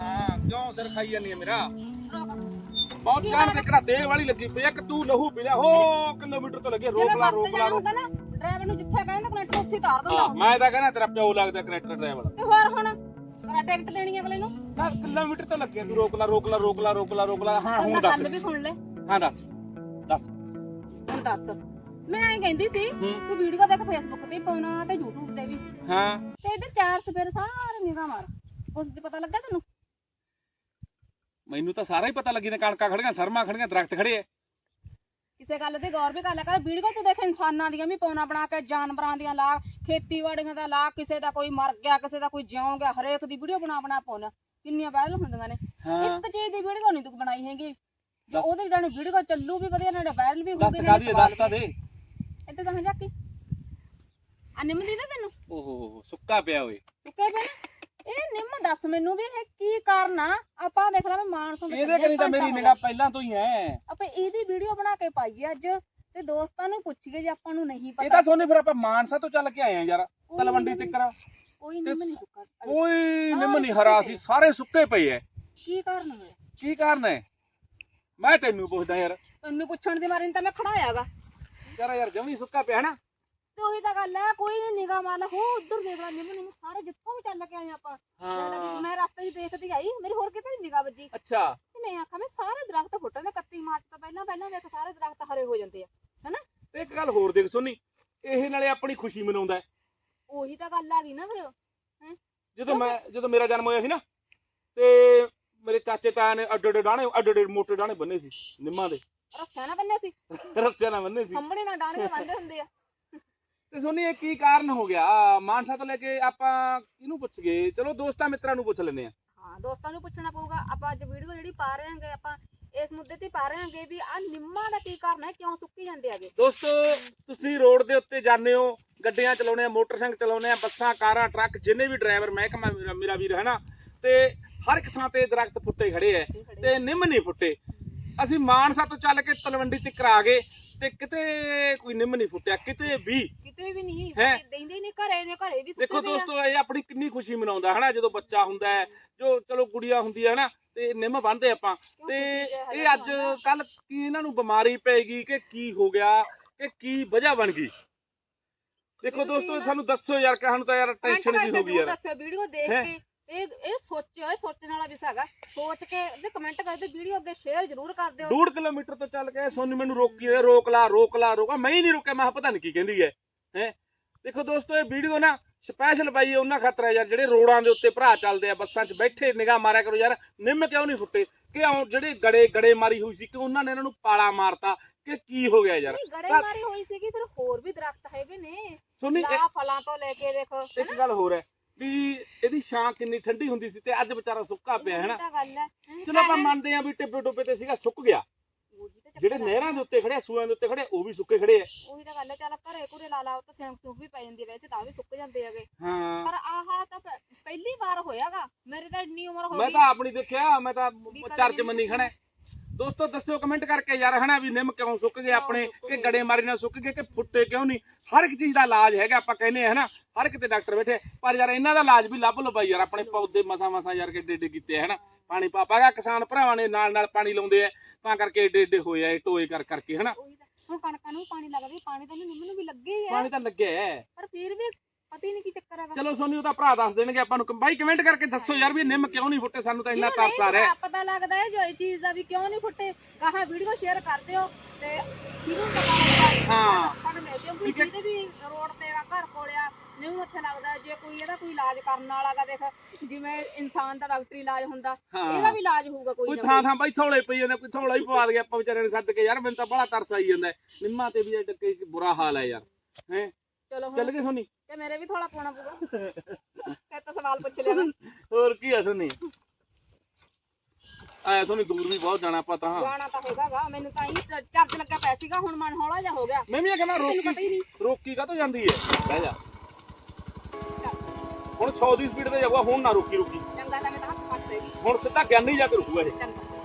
ਹਾਂ ਕਿਉਂ ਸਿਰ ਖਾਈ ਜਾਂਦੀ ਹੈ ਮੇਰਾ? ਰੋਕ। ਬਹੁਤ ਜਾਣ ਤੇ ਕਰਾ ਦੇ ਵਾਲੀ ਲੱਗੀ ਪਈ ਆ ਕਿ ਤੂੰ ਲਹੂ ਪੀ ਲਿਆ ਹੋ ਕਿਲੋਮੀਟਰ ਤੋਂ ਲੱਗੇ ਰੋਕ ਲਾ ਰੋਕ ਲਾ ਜਾਣਾ ਰੋਕ। ਹੁੰਦਾ ਨਾ ਡਰਾਈਵਰ ਨੂੰ ਜਿੱਥੇ ਕਹਿੰਦਾ ਕਨੈਕਟਰ ਉੱਥੇ ਹੀ ਤਾਰ ਦਿੰਦਾ। ਹਾਂ ਮੈਂ ਤਾਂ ਕਹਿੰਦਾ ਤੇਰਾ ਪਿਓ ਲੱਗਦਾ ਕਰੈਕਟਰ ਡਰਾਈਵਰ ਤੇ ਹੋਰ ਹੁਣ ਕਰਾ ਟਿਕਟ ਲੈਣੀ ਅਗਲੇ ਨੂੰ? ਨਾ ਕਿਲੋਮੀਟਰ ਤੋਂ ਲੱਗੇ ਤੂੰ ਰੋਕ ਲਾ ਰੋਕ ਲਾ ਰੋਕ ਲਾ ਰੋਕ ਲਾ ਰੋਕ ਲਾ। ਹਾਂ ਹੁਣ ਦੱਸ। ਗੱਲ ਵੀ ਸੁਣ ਲੈ। ਹਾਂ ਦੱਸ। ਦੱਸ। ਹੁਣ ਦੱਸ। ਮੈਂ ਐਂ ਕਹਿੰਦੀ ਸੀ ਹੂੰ। ਤੂੰ ਵੀਡੀਓ ਦੇਖ ਫੇਸਬੁੱਕ ਤੇ ਪਾਉਣਾ ਤੇ YouTube ਤੇ ਵੀ। ਹਾਂ। ਤੇ ਇਧਰ ਚਾਰ ਸਵੇਰ ਸਾਰੇ ਨਿਗਾਹ ਮਾਰ। ਉਸ ਦੀ ਪਤਾ ਲੱਗਾ ਤੈਨੂੰ? ਮੈਨੂੰ ਤਾਂ ਸਾਰਾ ਹੀ ਪਤਾ ਲੱਗੀ ਨੇ ਕਣਕਾਂ ਖੜੀਆਂ ਸਰਮਾ ਖੜੀਆਂ ਦਰਖਤ ਖੜੇ ਐ ਕਿਸੇ ਗੱਲ ਤੇ ਗੌਰ ਵੀ ਕਰ ਲਿਆ ਕਰ। ਵੀਡੀਓ ਤੂੰ ਦੇਖ ਇਨਸਾਨਾਂ ਦੀਆਂ ਵੀ ਪਾਉਣਾ ਬਣਾ ਕੇ ਜਾਨਵਰਾਂ ਦੀਆਂ ਲਾ ਖੇਤੀਬਾੜੀਆਂ ਦਾ ਲਾ ਕਿਸੇ ਦਾ ਕੋਈ ਮਰ ਗਿਆ ਕਿਸੇ ਦਾ ਕੋਈ ਜਿਉਂ ਗਿਆ ਹਰੇਕ ਦੀ ਵੀਡੀਓ ਬਣਾ ਬਣਾ ਪਾਉਣਾ ਕਿੰਨੀਆਂ ਵਾਇਰਲ ਹੁੰਦੀਆਂ ਨੇ। ਹਾਂ। ਇੱਕ ਚੀਜ਼ ਦੀ ਵੀਡੀਓ ਨਹੀਂ ਤੂੰ ਬਣਾਈ ਹੈਗੀ। ਜੇ ਦੱਸ। ਉਹਦੇ ਨਾਲ ਵੀਡੀਓ ਚੱਲੂ ਵੀ ਵਧੀਆ ਨਾਲ ਵਾਇਰਲ ਵੀ ਦੱਸ ਹੋਊਗੀ ਕਾਦੀ ਦੱਸ ਤਾਂ ਦੇ। ਇੱਥੇ ਤਾਂ ਜਾ ਕੇ। ਆ ਨਿੰਮ ਦੀ ਨਾ ਤੈਨੂੰ? ਓਹੋ ਸੁੱਕਾ ਪਿਆ ਓਏ। ਸੁੱਕੇ ਪਏ ਨਾ। ਇਹ ਨਿੰਮ ਦੱਸ ਮੈਨੂੰ ਵੀ ਇਹ ਕੀ ਕਾਰਨ ਆ? ਆਪਾਂ ਦੇਖ ਲਾ ਮੈਂ ਮਾਨਸੋਂ ਦੇ ਇਹਦੇ ਕਰੀ ਤਾਂ ਮੇਰੀ ਹੋ ਨਿਗਾਹ ਪਹਿਲਾਂ ਤੋਂ ਹੀ ਐ। ਆਪਾਂ ਇਹਦੀ ਵੀਡੀਓ ਬਣਾ ਕੇ ਪਾਈਏ ਅੱਜ ਤੇ ਦੋਸਤਾਂ ਨੂੰ ਪੁੱਛੀਏ ਜੇ ਆਪਾਂ ਨੂੰ ਨਹੀਂ ਇਹ ਪਤਾ। ਤਾਂ ਸੋਨੇ ਫਿਰ ਆਪਾਂ ਮਾਨਸਾ ਤੋਂ ਚੱਲ ਕੇ ਆਏ ਆ ਯਾਰ ਕੋਈ ਤਲਵੰਡੀ ਨਿੰਮ ਤਿੱਕਰ। ਕੋਈ ਨਿੰਮ ਨਹੀਂ ਸੁੱਕਾ। ਕੋਈ ਨਿੰਮ ਨਹੀਂ ਹਰਾ ਸੀ ਸਾਰੇ ਸੁੱਕੇ ਪਏ ਐ। ਕੀ ਕਾਰਨ ਹੋਇਆ? ਕੀ ਕਾਰਨ ਹੈ ਮੈਂ ਤੈਨੂੰ ਪੁੱਛਦਾ ਯਾਰ। ਤੈਨੂੰ ਪੁੱਛਣ ਦੀ ਮਾਰੀ ਨੂੰ ਤਾਂ ਮੈਂ ਖੜਾਇਆਗਾ। ਯਾਰ ਯਾਰ ਜਮੀ ਸੁੱਕਾ ਪਿਆ ਨਾ। ਤੇ ਉਹੀ ਤਾਂ ਗੱਲ ਹੈ ਕੋਈ ਨਹੀਂ ਨਿਗਾਹ ਮਾਰ ਲੈ ਹੋ ਉਧਰ ਦੇਖ ਲੈ ਨਿੰਮ ਨਿੰਮ ਸਾਰੇ ਜਿੱਥੋਂ ਵੀ ਚੱਲ ਕੇ ਆਏ ਆਪਾਂ। ਹਾਂ। ਮੈਂ ਰਸਤੇ 'ਚ ਦੇਖਦੀ ਆਈ ਮੇਰੀ ਹੋਰ ਕਿਤੇ ਨੀ ਨਿਗਾਹ ਵੱਜੀ। ਅੱਛਾ। ਤੇ ਮੈਂ ਆਖਾਂ ਮੈਂ ਸਾਰੇ ਦਰਖਤ ਫੁੱਟਣਗੇ 31 ਮਾਰਚ ਤੋਂ ਪਹਿਲਾਂ ਪਹਿਲਾਂ ਦੇਖ ਸਾਰੇ ਦਰਖਤ ਹਰੇ ਹੋ ਜਾਂਦੇ ਆ ਹਨਾ? ਤੇ ਇੱਕ ਗੱਲ ਹੋਰ ਦੇਖ ਸੋਨੀ ਇਹ ਨਾਲੇ ਆਪਣੀ ਖੁਸ਼ੀ ਮਨਾਉਂਦਾ ਹੈ। ਉਹੀ ਤਾਂ ਗੱਲ ਆ ਗਈ ਨਾ ਫਿਰ ਜਦੋਂ ਮੈਂ ਜਦੋਂ ਮੇਰਾ ਜਨਮ ਹੋਇਆ ਸੀ ਨਾ ਤੇ ਮੇਰੇ ਚਾਚੇ ਤਾਇਆ ਨੇ ਅੱਡ ਅੱਡ ਡਾਣੇ ਅੱਡ ਅੱਡ ਮੋਟੇ ਡਾਣੇ ਬੰਨੇ ਸੀ ਨਿੰਮਾਂ ਦੇ। ਰੱਸਿਆਂ ਨਾ ਬੰਨੇ ਸੀ। ਰੱਸਿਆਂ ਨਾਲ ਬੰਨੇ ਸੀ। ਖੰਭਣੇ ਨਾਲ ਡਾਣੀਆਂ ਬੰਨਦੇ ਹੁੰਦੇ ਆ। ਤੇ ਸੋਨੀ ਇਹ ਕੀ ਕਾਰਨ ਹੋ ਗਿਆ? ਮਾਨਸਾ ਤੋਂ ਲੈ ਕੇ ਆਪਾਂ ਕਿਹਨੂੰ ਪੁੱਛ ਗਏ? ਚਲੋ ਦੋਸਤਾਂ ਮਿੱਤਰਾਂ ਨੂੰ ਪੁੱਛ ਲੈਨੇ ਆ ਹਾਂ ਦੋਸਤਾਂ ਨੂੰ ਪੁੱਛਣਾ ਪਊਗਾ। ਆਪਾਂ ਅੱਜ ਵੀਡੀਓ ਜਿਹੜੀ ਪਾ ਰਹੇ ਹਾਂਗੇ ਆਪਾਂ ਇਸ ਮੁੱਦੇ ਤੇ ਪਾ ਰਹੇ ਹਾਂਗੇ ਵੀ ਆ ਨਿੰਮਾਂ ਦਾ ਕੀ ਕਾਰਨ ਹੈ ਕਿਉਂ ਸੁੱਕੀ ਜਾਂਦੇ ਆਗੇ ਦੋਸਤੋ ਤੁਸੀਂ ਰੋਡ ਦੇ ਉੱਤੇ ਜਾਂਦੇ ਹੋ ਗੱਡੀਆਂ ਚਲਾਉਂਦੇ ਆ ਮੋਟਰਸਾਈਕਲ ਚਲਾਉਂਦੇ ਆ ਬੱਸਾਂ ਕਾਰਾਂ ਟਰੱਕ ਜਿੰਨੇ ਵੀ ਡਰਾਈਵਰ ਮਹਿਕਮਾ ਮੇਰਾ ਮੇਰਾ ਵੀਰ ਹੈ ਨਾ? ਤੇ ਹਰ ਇੱਕ ਥਾਂ ਤੇ ਦਰਖਤ ਫੁੱਟੇ ਖੜੇ ਐ ਤੇ ਨਿੰਮ ਨਹੀਂ ਫੁੱਟੇ ਅਸੀਂ ਮਾਨਸਾ ਤੋਂ ਚੱਲ ਕੇ ਤਲਵੰਡੀ ਤੱਕ ਆ ਗਏ ਤੇ ਕਿਤੇ ਕੋਈ ਨਿੰਮ ਨਹੀਂ ਫੁੱਟਿਆ ਕਿਤੇ ਵੀ ਕਿਤੇ ਵੀ ਨਹੀਂ ਹੈਂ? ਦੇਂਦੇ ਨਹੀਂ ਘਰੇ ਨੇ ਘਰੇ ਵੀ ਦੇਖੋ ਸੁੱਕੇ ਪਏ ਆ। ਦੋਸਤੋ ਇਹ ਆਪਣੀ ਕਿੰਨੀ ਖੁਸ਼ੀ ਮਨਾਉਂਦਾ ਹਨਾ ਜਦੋਂ ਬੱਚਾ ਹੁੰਦਾ ਹੈ ਜੋ ਚਲੋ ਕੁੜੀਆਂ ਹੁੰਦੀ ਹੈ ਹਨਾ ਤੇ ਨਿੰਮ ਬੰਨਦੇ ਆਪਾਂ ਕਿਉਂ ਤੇ ਇਹ ਅੱਜ ਹੋਣਾ? ਕੱਲ ਕੀ ਇਹਨਾਂ ਨੂੰ ਬਿਮਾਰੀ ਪੈਗੀ ਕਿ ਕੀ ਹੋ ਗਿਆ ਕਿ ਕੀ ਵਜ੍ਹਾ ਬਣ ਗਈ ਦੇਖੋ ਤੁਸੀਂ ਦੋਸਤੋ ਨਾ- ਸਾਨੂੰ ਦੱਸੋ ਯਾਰ ਕਿ ਸਾਨੂੰ ਤਾਂ ਯਾਰ ਟੈਨਸ਼ਨ ਜੀ ਹੋ ਗਈ ਯਾਰ ਦੱਸਿਓ ਵੀਡੀਓ ਦੇਖ ਹੈਂ? ਕੇ ਇਹ ਇਹ ਸੋਚਿਓ ਇਹ ਸੋਚਣ ਵਾਲਾ ਵਿਸ਼ਾ ਹੈਗਾ। ਸੋਚ ਕੇ ਤੇ ਕਮੈਂਟ ਕਰਦੇ ਵੀਡੀਓ ਅੱਗੇ ਸ਼ੇਅਰ ਜ਼ਰੂਰ ਕਰ ਦਿਓ। ਡੂਢ ਕਿਲੋਮੀਟਰ ਤੋਂ ਚੱਲ ਕੇ ਸੋਨੀ ਮੈਨੂੰ ਰੋਕੀ ਹੋਏ ਰੋਕ ਲਾ ਰੋਕ ਲਾ ਰੋਕਾ ਮੈਂ ਹੀ ਨਹੀਂ ਰੁਕਿਆ ਮੈਂ ਕਿਹਾ ਪਤਾ ਨਹੀਂ ਕੀ ਕਹਿੰਦੀ ਹੈ। ਹੈ? ਦੇਖੋ ਦੋਸਤੋ ਇਹ ਵੀਡੀਓ ਨਾ ਸਪੈਸ਼ਲ ਪਾਈ ਹੈ ਉਹਨਾਂ ਖਾਤਰ ਹੈ ਯਾਰ ਜਿਹੜੇ ਰੋਡਾਂ ਦੇ ਉੱਤੇ ਭਰਾ ਚੱਲਦੇ ਆ ਬੱਸਾਂ 'ਚ ਬੈਠੇ ਨਿਗਾਹ ਮਾਰਿਆ ਕਰੋ ਯਾਰ ਨਿੰਮ ਕਿਉਂ ਨਹੀਂ ਫੁੱਟੇ ਜਿਹੜੇ ਗੜੇ ਗੜੇ ਮਾਰੀ ਹੋਈ ਸੀ ਕਿ ਉਹਨਾਂ ਨੇ ਇਹਨਾਂ ਨੂੰ ਪਾਲਾ ਮਾਰਤਾ? ਕਿ ਕੀ ਹੋ ਗਿਆ ਯਾਰ? ਗੜੇ ਮਾਰੀ ਹੋਈ ਸੀਗੀ ਫਿਰ ਹੋਰ ਵੀ ਦਰਖਤ ਹੈਗੇ ਨੇ। ਲਾ ਫਲਾਂ ਤੋਂ ਲੈ ਕੇ ਦੇਖੋ ਇੱਕ ਗੱਲ ਹੋਰ ਹੈ ਵੀ ਇਹਦੀ ਛਾਂ ਕਿੰਨੀ ਠੰਡੀ ਹੁੰਦੀ ਸੀ ਤੇ ਅੱਜ ਵਿਚਾਰਾ ਸੁੱਕਾ ਪਿਆ ਹੈ ਨਾ ਉਹੀ ਤਾਂ ਗੱਲ ਹੈ। ਹੈਂ? ਚਲੋ ਆਪਾਂ ਮੰਨਦੇ ਆ ਵੀ ਟਿੱਬੇ ਟੁੱਬੇ ਤੇ ਸੀਗਾ ਸੁੱਕ ਗਿਆ। ਉਹੀ ਤਾਂ ਚੱਕਰ ਜਿਹੜੇ ਆ। ਨਹਿਰਾਂ ਦੇ ਉੱਤੇ ਖੜੇ ਆ, ਸੂਆਂ ਦੇ ਉੱਤੇ ਖੜੇ ਆ, ਉਹ ਵੀ ਸੁੱਕੇ ਖੜੇ ਆ। ਉਹੀ ਤਾਂ ਗੱਲ ਹੈ ਚੱਲ ਘਰੇ ਘੁਰੇ ਲਾ ਲਾਓ ਤਾਂ ਸਿਉਂਕ ਸਿਉਂਕ ਵੀ ਪੈ ਜਾਂਦੀ ਹੈ ਵੈਸੇ ਤਾਂ ਵੀ ਸੁੱਕ ਜਾਂਦੇ ਹੈਗੇ। ਹਾਂ। ਪਰ ਆਹ ਤਾਂ ਪ- ਪਹਿਲੀ ਵਾਰ ਹੋਇਆਗਾ। ਮੇਰੇ ਤਾਂ ਇੰਨੀ ਉਮਰ ਹੋ ਮੈਂ ਗਈ। ਤਾਂ ਆਪਣੀ ਦੇਖਿਆ ਮੈਂ ਤਾਂ ਕਦੇ ਚਰਚ ਮੰਨੀ ਖੜਾ ਦੋਸਤੋ ਦੱਸਿਓ ਕਮੈਂਟ ਕਰਕੇ ਯਾਰ ਹਨਾ ਵੀ ਨਿੰਮ ਕਿਉਂ ਸੁੱਕ ਗਏ ਆਪਣੇ? ਕਿ। ਗੜੇ ਮਾਰੀ ਨਾਲ ਸੁੱਕ ਗਏ ਕਿ ਫੁੱਟੇ ਕਿਉਂ ਨਹੀਂ? ਹਰ ਇੱਕ ਚੀਜ਼ ਦਾ ਇਲਾਜ ਹੈਗਾ ਆਪਾਂ ਕਹਿੰਦੇ ਆ ਹਨਾ ਹਰ ਕਿਤੇ ਡਾਕਟਰ ਬੈਠੇ ਪਰ ਯਾਰ ਇਹਨਾਂ ਦਾ ਇਲਾਜ ਵੀ ਲੱਭ ਲਓ ਬਾਈ ਯਾਰ ਆਪਣੇ ਪੌਦੇ ਮਸਾ ਮਸਾ ਯਾਰ ਕਿੱਡੇ ਏਡੇ ਕੀਤੇ ਆ ਹਨਾ। ਪਾਣੀ ਪਾ ਪਾਗਾ ਕਿਸਾਨ ਭਰਾਵਾਂ ਨੇ ਨਾਲ ਨਾਲ ਪਾਣੀ ਲਾਉਂਦੇ ਆ ਤਾਂ ਕਰਕੇ ਏਡੇ ਏਡੇ ਹੋਏ ਆ ਇਹ ਟੋਏ ਕਰ ਕਰਕੇ ਹਨਾ। ਉਹੀ ਤਾਂ। ਹੁਣ ਕਣਕਾਂ ਨੂੰ ਵੀ ਪਾਣੀ ਲੱਗਦਾ ਹੀ, ਪਾਣੀ ਤਾਂ ਨਿੰਮ ਨੂੰ ਵੀ ਲੱਗੇ ਹੀ ਹੈ ਪਾਣੀ ਤਾਂ ਲੱਗਿਆ ਹੈ ਪਰ ਫਿਰ ਵੀ ਪਤਾ ਹੀ ਨਹੀਂ ਕੀ ਚੱਕਰ ਹੈਗਾ। ਚਲੋ ਸੋਨੀ ਉਹ ਤਾਂ ਭਰਾ ਦੱਸ ਦੇਣਗੇ ਆਪਾਂ ਨੂੰ। ਬਾਈ ਕਮੈਂਟ ਕਰਕੇ ਦੱਸੋ ਯਾਰ ਵੀ ਇਹ ਨਿੰਮ ਕਿਉਂ ਨਹੀਂ ਫੁੱਟੇ? ਸਾਨੂੰ ਤਾਂ ਇੰਨਾ ਜਿਹਨੂੰ ਤਰਸ ਆ ਨਹੀਂ ਰਿਹਾ। ਪਤਾ- ਪਤਾ ਲੱਗਦਾ ਹੈ ਜੋ ਇਹ ਚੀਜ਼ ਦਾ ਵੀ ਕਿਉਂ ਨਹੀਂ ਫੁੱਟੇ। ਗਾਹਾਂ ਵੀਡੀਓ ਸ਼ੇਅਰ ਕਰ ਦਿਓ ਤੇ ਜਿਹਨੂੰ ਪਤਾ ਲੱਗਦਾ ਹਾਂ। ਸਾਨੂੰ ਮਿਲ ਠੀਕ ਹੈ। ਜਿਹਦੇ ਵੀ ਰੋਡ ਤੇ ਆ ਘਰ ਕੋਲਿਆ ਨਹੀਂ ਉੱਥੇ ਲੱਗਦਾ ਜੇ ਕੋਈ ਇਹਦਾ ਕੋਈ ਇਲਾਜ ਕਰਨ ਵਾਲਾਗਾ ਦੇਖ ਜਿਵੇਂ ਇਨਸਾਨ ਦਾ ਡਾਕਟਰੀ ਇਲਾਜ ਹੁੰਦਾ ਇਹਦਾ ਹਾਂ ਵੀ ਇਲਾਜ ਹੋਊਗਾ ਕੋਈ ਕੋਈ ਨਾ ਥਾਂ ਥਾਂ ਬਾਈ ਥੋੜੇ ਪਈ ਜਾਂਦੇ ਕੋਈ ਥੋੜਾ ਹੀ ਪਵਾ ਗਿਆ ਆਪਾਂ ਵਿਚਾਰੇ ਨੇ ਸੱਦ ਕੇ। ਯਾਰ ਮੈਨੂੰ ਤਾਂ ਬੜਾ ਤਰਸ ਆਈ ਜਾਂਦਾ ਹੈ। ਨਿੰਮਾਂ ਤੇ ਵੀ ਇਹ ਡੱਕੇ ਬੁਰਾ ਹਾਲ ਹੈ ਯਾਰ ਹੈ? ਚਲੋ ਹੁਣ ਗਏ ਸੋਨੀ। ਤੇ ਮੇਰੇ ਵੀ ਥੋੜਾ ਪਾਉਣਾ ਪਊਗਾ। ਤੇ ਤਾਂ ਸਵਾਲ ਪੁੱਛ ਲਿਆ ਮੈਂ। ਹੋਰ ਕੀ ਆ ਸੋਨੀ? ਆਇਆ ਸੋਨੀ ਦੂਰ ਵੀ ਬਹੁਤ ਜਾਣਾ ਆਪਾਂ ਤਾਂ। ਜਾਣਾ ਤਾਂ ਹੈਗਾਗਾ ਮੈਨੂੰ ਤਾਂ ਹੀ ਚਾਰਜ ਲੱਗਾ ਪਿਆ ਸੀਗਾ ਹੁਣ ਮਨ ਹੌਲਾ ਜਿਹਾ ਹੋ ਗਿਆ। ਮੈਂ ਵੀ ਇਹ ਕਹਿੰਦਾ ਪਤਾ ਹੀ ਰੋਕੀ ਨਹੀਂ। ਰੋਕੀ ਕਾ ਜਾਂਦੀ ਹੈ ਬਹਿ ਜਾ। ਹੁਣ 100 ਦੀ ਸਪੀਡ ਤੇ ਜਾਊਗਾ ਹੁਣ ਨਾ ਰੋਕੀ ਰੋਕੀ। ਚੰਗਾ ਤਾਂ ਮੈਂ ਤਾਂ ਹੱਥ ਫੜ ਲੈਗੀ ਹੁਣ ਸਿੱਧਾ ਗਿਆਨੀ ਜਾ ਕੇ ਰੁਕੂਗਾ ਇਹ। ਚੰਗਾ।